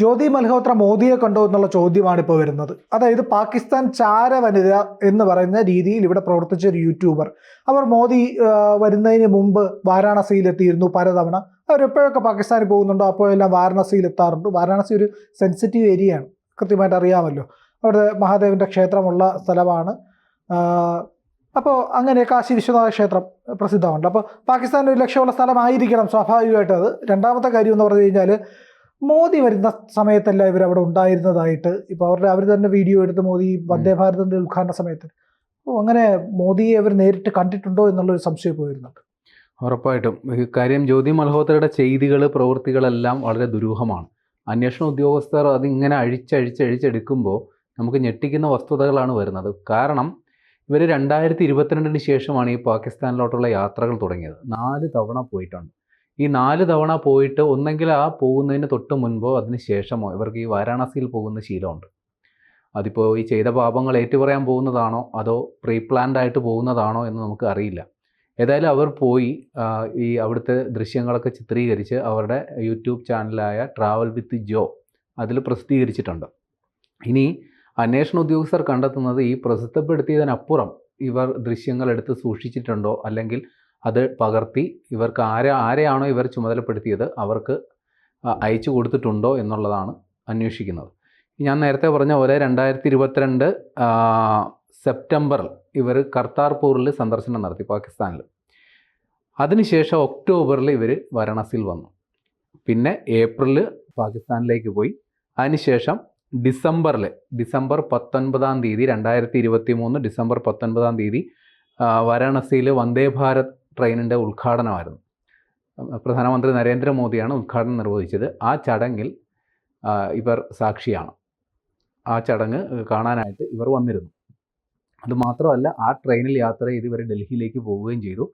ജ്യോതി മൽഹോത്ര മോദിയെ കണ്ടോ എന്നുള്ള ചോദ്യമാണ് ഇപ്പോൾ വരുന്നത്. അതായത് പാകിസ്ഥാൻ ചാര വനിത എന്ന് പറയുന്ന രീതിയിൽ ഇവിടെ പ്രവർത്തിച്ച ഒരു യൂട്യൂബർ. അവർ മോദി വരുന്നതിന് മുമ്പ് വാരാണസിയിൽ എത്തിയിരുന്നു പലതവണ അവരെപ്പോഴൊക്കെ പാകിസ്ഥാനിൽ പോകുന്നുണ്ടോ അപ്പോഴെല്ലാം വാരാണസിയിൽ എത്താറുണ്ട്. വാരാണസി ഒരു സെൻസിറ്റീവ് ഏരിയയാണ് കൃത്യമായിട്ട് അറിയാമല്ലോ. അവിടെ മഹാദേവന്റെ ക്ഷേത്രമുള്ള സ്ഥലമാണ്. അപ്പോൾ അങ്ങനെ കാശി വിശ്വനാഥ ക്ഷേത്രം പ്രസിദ്ധമുണ്ട് അപ്പോൾ പാകിസ്ഥാൻ ഒരു ലക്ഷ്യമുള്ള സ്ഥലമായിരിക്കണം സ്വാഭാവികമായിട്ട് അത്. രണ്ടാമത്തെ കാര്യം എന്ന് പറഞ്ഞു കഴിഞ്ഞാൽ മോദി വരുന്ന സമയത്തല്ല ഇവർ അവിടെ ഉണ്ടായിരുന്നതായിട്ട്. ഇപ്പോൾ അവരുടെ അവർ തന്നെ വീഡിയോ എടുത്ത് മോദി വന്ദേ ഭാരതിന്റെ ഉദ്ഘാടന സമയത്ത്. അപ്പോൾ അങ്ങനെ മോദിയെ അവർ നേരിട്ട് കണ്ടിട്ടുണ്ടോ എന്നുള്ളൊരു സംശയം ഇപ്പോൾ വരുന്നുണ്ട്. ഉറപ്പായിട്ടും. കാര്യം ജ്യോതി മൽഹോത്രയുടെ ചെയ്തികൾ പ്രവൃത്തികളെല്ലാം വളരെ ദുരൂഹമാണ്. അന്വേഷണ ഉദ്യോഗസ്ഥർ അതിങ്ങനെ അഴിച്ചഴിച്ചഴിച്ചെടുക്കുമ്പോൾ നമുക്ക് ഞെട്ടിക്കുന്ന വസ്തുതകളാണ് വരുന്നത്. കാരണം ഇവർ രണ്ടായിരത്തി ഇരുപത്തിരണ്ടിന് ശേഷമാണ് ഈ പാകിസ്ഥാനിലോട്ടുള്ള യാത്രകൾ തുടങ്ങിയത്. നാല് തവണ പോയിട്ടുണ്ട്. ഈ നാല് തവണ പോയിട്ട് ഒന്നെങ്കിൽ ആ പോകുന്നതിന് തൊട്ട് മുൻപോ അതിന് ശേഷമോ? ഇവർക്ക് ഈ വാരാണസിയിൽ പോകുന്ന ശീലമുണ്ട്. അതിപ്പോൾ ഈ ചെയ്ത പാപങ്ങൾ ഏറ്റുപറയാൻ പോകുന്നതാണോ? അതോ പ്രീ പ്ലാൻഡ് ആയിട്ട് പോകുന്നതാണോ എന്ന് നമുക്ക് അറിയില്ല. ഏതായാലും അവർ പോയി ഈ അവിടുത്തെ ദൃശ്യങ്ങളൊക്കെ ചിത്രീകരിച്ച് അവരുടെ യൂട്യൂബ് ചാനലായ ട്രാവൽ വിത്ത് ജോ അതിൽ പ്രസിദ്ധീകരിച്ചിട്ടുണ്ട്. ഇനി അന്വേഷണ ഉദ്യോഗസ്ഥർ കണ്ടെത്തുന്നത് ഈ പ്രസിദ്ധപ്പെടുത്തിയതിനപ്പുറം ഇവർ ദൃശ്യങ്ങൾ എടുത്ത് സൂക്ഷിച്ചിട്ടുണ്ടോ? അല്ലെങ്കിൽ അത് പകർത്തി ഇവർക്ക് ആരെ ആരെയാണോ ഇവർ ചുമതലപ്പെടുത്തിയത് അവർക്ക് അയച്ചു കൊടുത്തിട്ടുണ്ടോ എന്നുള്ളതാണ് അന്വേഷിക്കുന്നത്. ഞാൻ നേരത്തെ പറഞ്ഞ പോലെ രണ്ടായിരത്തി ഇരുപത്തിരണ്ട് സെപ്റ്റംബറിൽ ഇവർ കർത്താർപൂറിൽ സന്ദർശനം നടത്തി പാകിസ്ഥാനിൽ. അതിനുശേഷം ഒക്ടോബറിൽ ഇവർ വാരണാസിയിൽ വന്നു. പിന്നെ ഏപ്രിലിൽ പാകിസ്ഥാനിലേക്ക് പോയി. അതിനുശേഷം ഡിസംബറിൽ ഡിസംബർ പത്തൊൻപതാം തീയതി രണ്ടായിരത്തി ഇരുപത്തി മൂന്ന് ഡിസംബർ പത്തൊൻപതാം തീയതി വാരാണസിയിൽ വന്ദേ ഭാരത് ട്രെയിനിന്റെ ഉദ്ഘാടനമായിരുന്നു. പ്രധാനമന്ത്രി നരേന്ദ്രമോദിയാണ് ഉദ്ഘാടനം നിർവഹിച്ചത്. ആ ചടങ്ങിൽ ഇവർ സാക്ഷിയാണ്. ആ ചടങ്ങ് കാണാനായിട്ട് ഇവർ വന്നിരുന്നു. അതുമാത്രമല്ല ആ ട്രെയിനിൽ യാത്ര ചെയ്ത് ഇവർ ഡൽഹിയിലേക്ക് പോവുകയും ചെയ്തു.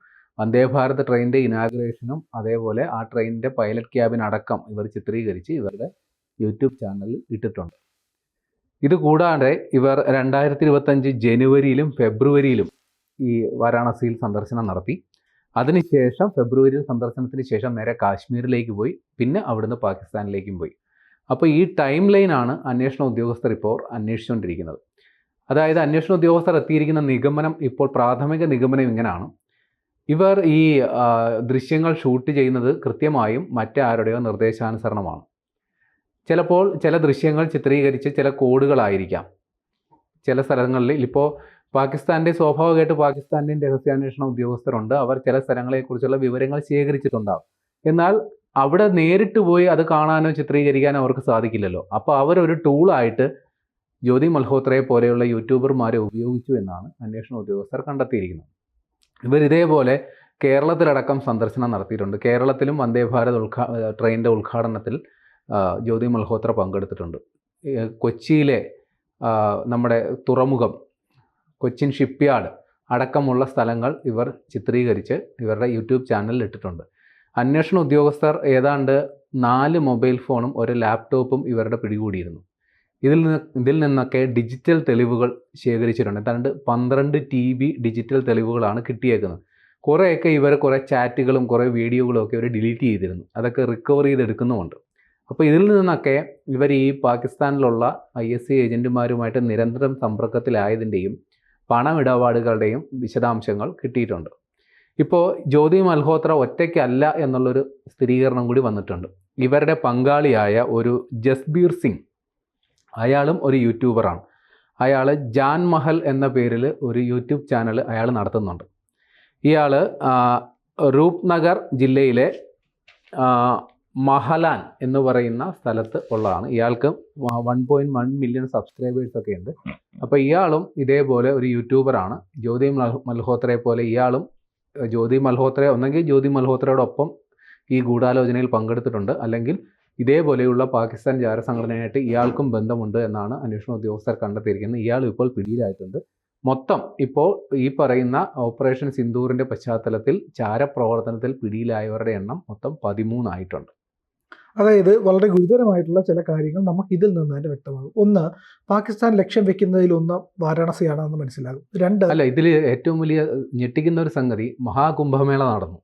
വന്ദേ ഭാരത് ട്രെയിനിന്റെ ഇനാഗ്രേഷനും അതേപോലെ ആ ട്രെയിനിന്റെ പൈലറ്റ് ക്യാബിൻ അടക്കം ഇവർ ചിത്രീകരിച്ച് ഇവരുടെ യൂട്യൂബ് ചാനലിൽ ഇട്ടിട്ടുണ്ട്. ഇതുകൂടാതെ ഇവർ രണ്ടായിരത്തി ഇരുപത്തഞ്ച് ജനുവരിയിലും ഫെബ്രുവരിയിലും ഈ വാരാണസിയിൽ സന്ദർശനം നടത്തി. അതിനുശേഷം ഫെബ്രുവരിയിൽ സന്ദർശനത്തിന് ശേഷം നേരെ കാശ്മീരിലേക്ക് പോയി പിന്നെ അവിടുന്ന് പാകിസ്ഥാനിലേക്കും പോയി. അപ്പോൾ ഈ ടൈം ലൈനാണ് അന്വേഷണ ഉദ്യോഗസ്ഥർ ഇപ്പോൾ അന്വേഷിച്ചുകൊണ്ടിരിക്കുന്നത്. അതായത് അന്വേഷണ ഉദ്യോഗസ്ഥർ എത്തിയിരിക്കുന്ന നിഗമനം ഇപ്പോൾ പ്രാഥമിക നിഗമനം ഇങ്ങനെയാണ്. ഇവർ ഈ ദൃശ്യങ്ങൾ ഷൂട്ട് ചെയ്യുന്നത് കൃത്യമായും മറ്റാരുടെയോ നിർദ്ദേശാനുസരണമാണ്. ചിലപ്പോൾ ചില ദൃശ്യങ്ങൾ ചിത്രീകരിച്ച് ചില കോഡുകളായിരിക്കാം. ചില സ്ഥലങ്ങളിൽ ഇപ്പോൾ പാകിസ്ഥാന്റെ സ്വാഭാവികമായിട്ട് പാകിസ്ഥാന്റെ രഹസ്യാന്വേഷണ ഉദ്യോഗസ്ഥരുണ്ട്. അവർ ചില സ്ഥലങ്ങളെക്കുറിച്ചുള്ള വിവരങ്ങൾ ശേഖരിച്ചിട്ടുണ്ടാവും. എന്നാൽ അവിടെ നേരിട്ട് പോയി അത് കാണാനോ ചിത്രീകരിക്കാനോ അവർക്ക് സാധിക്കില്ലല്ലോ. അപ്പോൾ അവരൊരു ടൂളായിട്ട് ജ്യോതി മൽഹോത്രയെ പോലെയുള്ള യൂട്യൂബർമാരെ ഉപയോഗിച്ചു എന്നാണ് അന്വേഷണ ഉദ്യോഗസ്ഥർ കണ്ടെത്തിയിരിക്കുന്നത്. ഇവർ ഇതേപോലെ കേരളത്തിലടക്കം സന്ദർശനം നടത്തിയിട്ടുണ്ട്. കേരളത്തിലും വന്ദേ ഭാരത് ഉദ്ഘാ ട്രെയിനിന്റെ ഉദ്ഘാടനത്തിൽ ജ്യോതി മൽഹോത്ര പങ്കെടുത്തിട്ടുണ്ട്. കൊച്ചിയിലെ നമ്മുടെ തുറമുഖം കൊച്ചിൻ ഷിപ്പ്യാർഡ് അടക്കമുള്ള സ്ഥലങ്ങൾ ഇവർ ചിത്രീകരിച്ച് ഇവരുടെ യൂട്യൂബ് ചാനലിൽ ഇട്ടിട്ടുണ്ട്. അന്വേഷണ ഉദ്യോഗസ്ഥർ ഏതാണ്ട് നാല് മൊബൈൽ ഫോണും ഒരു ലാപ്ടോപ്പും ഇവരുടെ പിടികൂടിയിരുന്നു. ഇതിൽ നിന്ന് ഇതിൽ നിന്നൊക്കെ ഡിജിറ്റൽ തെളിവുകൾ ശേഖരിച്ചിട്ടുണ്ട്. ഏതാണ്ട് പന്ത്രണ്ട് ടി ബി ഡിജിറ്റൽ തെളിവുകളാണ് കിട്ടിയേക്കുന്നത്. കുറേയൊക്കെ ഇവർ കുറേ ചാറ്റുകളും കുറേ വീഡിയോകളും ഒക്കെ ഇവർ ഡിലീറ്റ് ചെയ്തിരുന്നു. അതൊക്കെ റിക്കവർ ചെയ്തെടുക്കുന്നുമുണ്ട്. അപ്പോൾ ഇതിൽ നിന്നൊക്കെ ഇവർ ഈ പാകിസ്ഥാനിലുള്ള ഐ എസ് സി ഏജന്റുമാരുമായിട്ട് നിരന്തരം സമ്പർക്കത്തിലായതിന്റെയും പണമിടപാടുകളുടെയും വിശദാംശങ്ങൾ കിട്ടിയിട്ടുണ്ട്. ഇപ്പോൾ ജ്യോതി മൽഹോത്ര ഒറ്റയ്ക്കല്ല എന്നുള്ളൊരു സ്ഥിരീകരണം കൂടി വന്നിട്ടുണ്ട്. ഇവരുടെ പങ്കാളിയായ ഒരു ജസ്ബീർ സിംഗ് അയാളും ഒരു യൂട്യൂബറാണ്. അയാൾ ജാൻ മഹൽ എന്ന പേരിൽ ഒരു യൂട്യൂബ് ചാനൽ അയാൾ നടത്തുന്നുണ്ട്. ഇയാൾ റൂപ്നഗർ ജില്ലയിലെ മഹലാൻ എന്ന് പറയുന്ന സ്ഥലത്ത് ഉള്ളതാണ്. ഇയാൾക്ക് one point one million subscribers ഒക്കെ ഉണ്ട്. അപ്പോൾ ഇയാളും ഇതേപോലെ ഒരു യൂട്യൂബറാണ് ജ്യോതി മൽഹോത്രയെ പോലെ ഇയാളും ജ്യോതി മൽഹോത്ര ഒന്നെങ്കിൽ ജ്യോതി മൽഹോത്രയോടൊപ്പം ഈ ഗൂഢാലോചനയിൽ പങ്കെടുത്തിട്ടുണ്ട്. അല്ലെങ്കിൽ ഇതേപോലെയുള്ള പാകിസ്ഥാൻ ജാരസംഘടനയായിട്ട് ഇയാൾക്കും ബന്ധമുണ്ട് എന്നാണ് അന്വേഷണ ഉദ്യോഗസ്ഥർ കണ്ടെത്തിയിരിക്കുന്നത്. ഇയാൾ ഇപ്പോൾ പിടിയിലായിട്ടുണ്ട്. മൊത്തം ഇപ്പോൾ ഈ പറയുന്ന ഓപ്പറേഷൻ സിന്ദൂറിന്റെ പശ്ചാത്തലത്തിൽ ചാരപ്രവർത്തനത്തിൽ പിടിയിലായവരുടെ എണ്ണം മൊത്തം പതിമൂന്നായിട്ടുണ്ട്. അതായത് വളരെ ഗുരുതരമായിട്ടുള്ള ചില കാര്യങ്ങൾ നമുക്ക് ഇതിൽ നിന്ന് തന്നെ വ്യക്തമാകും. ഒന്ന് പാകിസ്ഥാൻ ലക്ഷ്യം വെക്കുന്നതിൽ ഒന്ന് വാരാണസിയാണെന്ന് മനസ്സിലാകും. രണ്ട് അല്ല ഇതിൽ ഏറ്റവും വലിയ ഞെട്ടിക്കുന്ന ഒരു സംഗതി മഹാകുംഭമേള നടന്നു.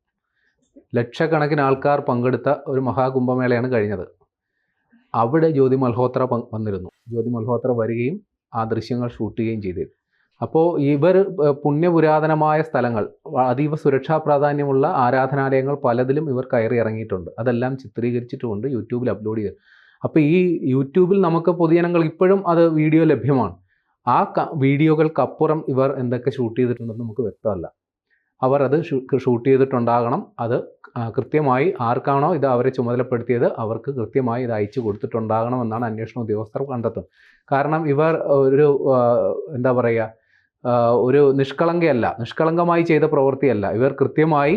ലക്ഷക്കണക്കിന് ആൾക്കാർ പങ്കെടുത്ത ഒരു മഹാകുംഭമേളയാണ് കഴിഞ്ഞത്. അവിടെ ജ്യോതി മൽഹോത്ര വന്നിരുന്നു. ജ്യോതി മൽഹോത്ര വരികയും ആ ദൃശ്യങ്ങൾ ഷൂട്ട് ചെയ്യുകയും ചെയ്തത് അപ്പോൾ ഇവർ പുണ്യപുരാതനമായ സ്ഥലങ്ങൾ അതീവ സുരക്ഷാ പ്രാധാന്യമുള്ള ആരാധനാലയങ്ങൾ പലതിലും ഇവർ കയറി ഇറങ്ങിയിട്ടുണ്ട്. അതെല്ലാം ചിത്രീകരിച്ചിട്ടുമുണ്ട് യൂട്യൂബിൽ അപ്ലോഡ് ചെയ്ത്. അപ്പോൾ ഈ യൂട്യൂബിൽ നമുക്ക് പൊതുജനങ്ങൾ ഇപ്പോഴും അത് വീഡിയോ ലഭ്യമാണ്. ആ വീഡിയോകൾക്കപ്പുറം ഇവർ എന്തൊക്കെ ഷൂട്ട് ചെയ്തിട്ടുണ്ടെന്ന് നമുക്ക് വ്യക്തമല്ല. അവർ അത് ഷൂട്ട് ചെയ്തിട്ടുണ്ടാകണം. അത് കൃത്യമായി ആർക്കാണോ ഇത് അവരെ ചുമതലപ്പെടുത്തിയത് അവർക്ക് കൃത്യമായി ഇത് അയച്ചു കൊടുത്തിട്ടുണ്ടാകണം എന്നാണ് അന്വേഷണ ഉദ്യോഗസ്ഥർ കണ്ടെത്തുന്നത്. കാരണം ഇവർ ഒരു എന്താ പറയുക ഒരു നിഷ്കളങ്കയല്ല നിഷ്കളങ്കമായി ചെയ്ത പ്രവൃത്തിയല്ല. ഇവർ കൃത്യമായി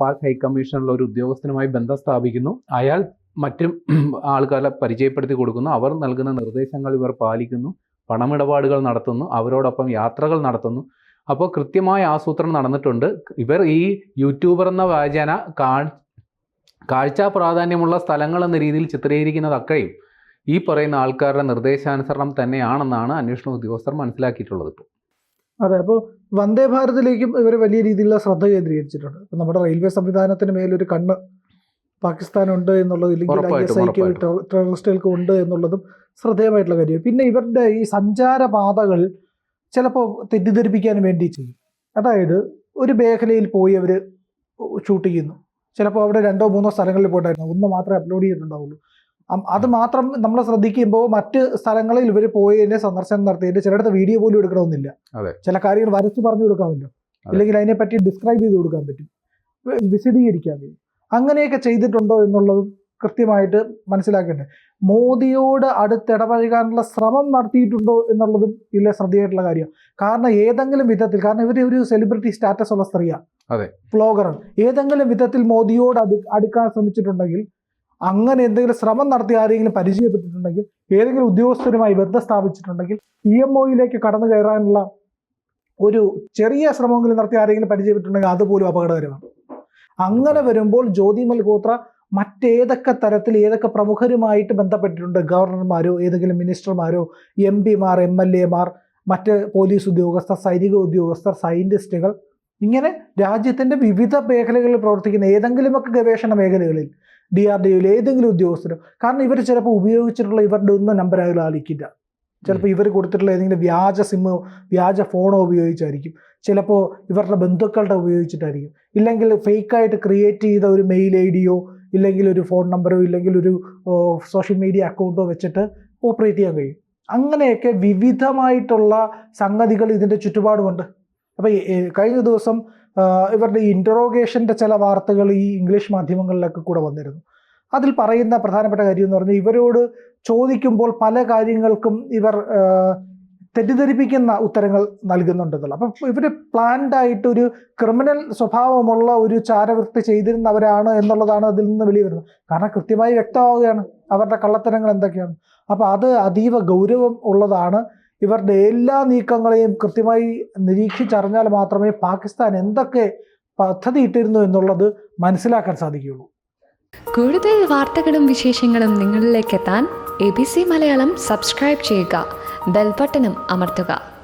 പാക് ഹൈക്കമ്മീഷനിലുള്ള ഒരു ഉദ്യോഗസ്ഥനുമായി ബന്ധം സ്ഥാപിക്കുന്നു. അയാൾ മറ്റും ആൾക്കാരെ പരിചയപ്പെടുത്തി കൊടുക്കുന്നു. അവർ നൽകുന്ന നിർദ്ദേശങ്ങൾ ഇവർ പാലിക്കുന്നു. പണമിടപാടുകൾ നടത്തുന്നു. അവരോടൊപ്പം യാത്രകൾ നടത്തുന്നു. അപ്പോൾ കൃത്യമായ ആസൂത്രണം നടന്നിട്ടുണ്ട്. ഇവർ ഈ യൂട്യൂബർ എന്ന വാചന കാഴ്ചാ പ്രാധാന്യമുള്ള സ്ഥലങ്ങൾ എന്ന രീതിയിൽ ചിത്രീകരിക്കുന്നതൊക്കെയും ഈ പറയുന്ന ആൾക്കാരുടെ നിർദ്ദേശാനുസരണം തന്നെയാണെന്നാണ് അന്വേഷണ ഉദ്യോഗസ്ഥർ മനസ്സിലാക്കിയിട്ടുള്ളത് ഇപ്പോൾ. അതെ അപ്പോൾ വന്ദേ ഭാരതിലേക്കും ഇവർ വലിയ രീതിയിലുള്ള ശ്രദ്ധ കേന്ദ്രീകരിച്ചിട്ടുണ്ട്. അപ്പം നമ്മുടെ റെയിൽവേ സംവിധാനത്തിന് മേലൊരു കണ്ണ് പാകിസ്ഥാനുണ്ട് എന്നുള്ളത് ഇല്ലെങ്കിൽ ഐ എസ് ഐക്ക്. ടെററിസ്റ്റുകൾക്ക് ഉണ്ട് എന്നുള്ളതും ശ്രദ്ധേയമായിട്ടുള്ള കാര്യം പിന്നെ ഇവരുടെ ഈ സഞ്ചാരപാതകൾ ചിലപ്പോൾ തെറ്റിദ്ധരിപ്പിക്കാൻ വേണ്ടി ചെയ്യും. അതായത് ഒരു മേഖലയിൽ പോയി അവർ ഷൂട്ട് ചെയ്യുന്നു. ചിലപ്പോൾ അവിടെ രണ്ടോ മൂന്നോ സ്ഥലങ്ങളിൽ പോയിട്ടായിരുന്നു. ഒന്ന് മാത്രമേ അപ്ലോഡ് ചെയ്തിട്ടുണ്ടാവുള്ളൂ. അത് മാത്രം നമ്മൾ ശ്രദ്ധിക്കുമ്പോൾ മറ്റ് സ്ഥലങ്ങളിൽ ഇവർ പോയതിന്റെ സന്ദർശനം നടത്തിയിട്ട് ചിലയിടത്ത് വീഡിയോ പോലും എടുക്കണമെന്നില്ല. ചില കാര്യങ്ങൾ വരച്ച് പറഞ്ഞു കൊടുക്കാമല്ലോ. അല്ലെങ്കിൽ അതിനെപ്പറ്റി ഡിസ്ക്രൈബ് ചെയ്ത് കൊടുക്കാൻ പറ്റും. വിശദീകരിക്കാൻ കഴിയും അങ്ങനെയൊക്കെ ചെയ്തിട്ടുണ്ടോ എന്നുള്ളതും കൃത്യമായിട്ട് മനസ്സിലാക്കേണ്ടത് മോദിയോട് അടുത്തിടപഴകാനുള്ള ശ്രമം നടത്തിയിട്ടുണ്ടോ എന്നുള്ളതും ഇല്ല ശ്രദ്ധയായിട്ടുള്ള കാര്യം. കാരണം ഏതെങ്കിലും വിധത്തിൽ കാരണം ഇവർ ഒരു സെലിബ്രിറ്റി സ്റ്റാറ്റസ് ഉള്ള സ്ത്രീയാണ് അതെ. വ്ളോഗറാണ് ഏതെങ്കിലും വിധത്തിൽ മോദിയോട് അടുക്കാൻ ശ്രമിച്ചിട്ടുണ്ടെങ്കിൽ അങ്ങനെ എന്തെങ്കിലും ശ്രമം നടത്തി ആരെങ്കിലും പരിചയപ്പെട്ടിട്ടുണ്ടെങ്കിൽ ഏതെങ്കിലും ഉദ്യോഗസ്ഥരുമായി ബന്ധം സ്ഥാപിച്ചിട്ടുണ്ടെങ്കിൽ ഇ എം ഒയിലേക്ക് കടന്നു കയറാനുള്ള ഒരു ചെറിയ ശ്രമമെങ്കിലും നടത്തി ആരെങ്കിലും പരിചയപ്പെട്ടിട്ടുണ്ടെങ്കിൽ അതുപോലും അപകടകരമാണ്. അങ്ങനെ വരുമ്പോൾ ജ്യോതി മൽഹോത്ര മറ്റേതൊക്കെ തരത്തിൽ ഏതൊക്കെ പ്രമുഖരുമായിട്ട് ബന്ധപ്പെട്ടിട്ടുണ്ട്? ഗവർണർമാരോ ഏതെങ്കിലും മിനിസ്റ്റർമാരോ എം പിമാർ എം എൽ എമാർ മറ്റ് പോലീസ് ഉദ്യോഗസ്ഥർ സൈനിക ഉദ്യോഗസ്ഥർ സയന്റിസ്റ്റുകൾ? ഇങ്ങനെ രാജ്യത്തിന്റെ വിവിധ മേഖലകളിൽ പ്രവർത്തിക്കുന്ന ഏതെങ്കിലുമൊക്കെ ഗവേഷണ മേഖലകളിൽ ഡി ആർ ഡി ഒയിലെ ഏതെങ്കിലും ഉദ്യോഗസ്ഥരോ. കാരണം ഇവർ ചിലപ്പോൾ ഉപയോഗിച്ചിട്ടുള്ള ഇവരുടെ ഒന്നും നമ്പർ അതിൽ ആലിക്കില്ല ചിലപ്പോൾ ഇവർ കൊടുത്തിട്ടുള്ള ഏതെങ്കിലും വ്യാജ സിമ്മോ വ്യാജ ഫോണോ ഉപയോഗിച്ചായിരിക്കും. ചിലപ്പോൾ ഇവരുടെ ബന്ധുക്കളുടെ ഉപയോഗിച്ചിട്ടായിരിക്കും. ഇല്ലെങ്കിൽ ഫേക്കായിട്ട് ക്രിയേറ്റ് ചെയ്ത ഒരു മെയിൽ ഐ ഡിയോ ഇല്ലെങ്കിൽ ഒരു ഫോൺ നമ്പറോ ഇല്ലെങ്കിൽ ഒരു സോഷ്യൽ മീഡിയ അക്കൗണ്ടോ വെച്ചിട്ട് ഓപ്പറേറ്റ് ചെയ്യാൻ കഴിയും. അങ്ങനെയൊക്കെ വിവിധമായിട്ടുള്ള സംഗതികൾ ഇതിന്റെ ചുറ്റുപാടുമുണ്ട്. അപ്പോൾ കഴിഞ്ഞ ദിവസം ഇവരുടെ ഇന്ററോഗേഷന്റെ ചില വാർത്തകൾ ഈ ഇംഗ്ലീഷ് മാധ്യമങ്ങളിലൊക്കെ കൂടെ വന്നിരുന്നു. അതിൽ പറയുന്ന പ്രധാനപ്പെട്ട കാര്യം എന്ന് പറഞ്ഞാൽ ഇവരോട് ചോദിക്കുമ്പോൾ പല കാര്യങ്ങൾക്കും ഇവർ തെറ്റിദ്ധരിപ്പിക്കുന്ന ഉത്തരങ്ങൾ നൽകുന്നുണ്ടെന്നുള്ള അപ്പം ഇവർ പ്ലാൻഡ് ആയിട്ട് ഒരു ക്രിമിനൽ സ്വഭാവമുള്ള ഒരു ചാരവൃത്തി ചെയ്തിരുന്നവരാണ് എന്നുള്ളതാണ് അതിൽ നിന്ന് വെളിവരുന്നത് കാരണം കൃത്യമായി വ്യക്തമാവുകയാണ് അവരുടെ കള്ളത്തരങ്ങൾ എന്തൊക്കെയാണ്. അപ്പോൾ അത് അതീവ ഗൗരവം ഉള്ളതാണ് ഇവരുടെ എല്ലാ നീക്കങ്ങളെയും കൃത്യമായി നിരീക്ഷിച്ചറിഞ്ഞാൽ മാത്രമേ പാകിസ്ഥാൻ എന്തൊക്കെ പദ്ധതി ഇട്ടിരുന്നു എന്നുള്ളത് മനസ്സിലാക്കാൻ സാധിക്കുകയുള്ളൂ. കൂടുതൽ വാർത്തകളും വിശേഷങ്ങളും നിങ്ങളിലേക്ക് എത്താൻ A B C Malayalam subscribe ചെയ്യുക ബെൽബട്ടനും അമർത്തുക.